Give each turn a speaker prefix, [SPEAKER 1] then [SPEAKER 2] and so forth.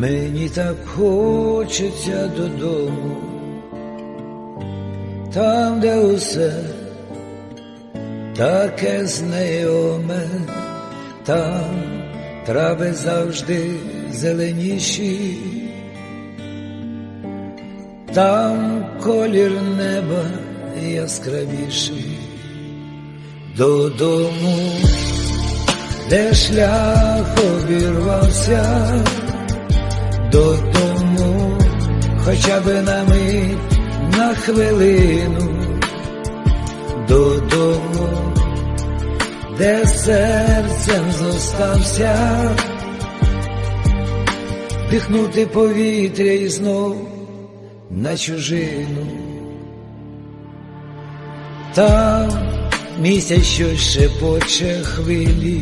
[SPEAKER 1] Мені так хочеться додому, там, де усе таке знайоме, там трави завжди зеленіші, там колір неба яскравіший, додому, де шлях обірвався, хоча би на мить, на хвилину, додому, де серцем зостався, дихнути повітря і знов на чужину. Там місяць щось шепоче хвилі,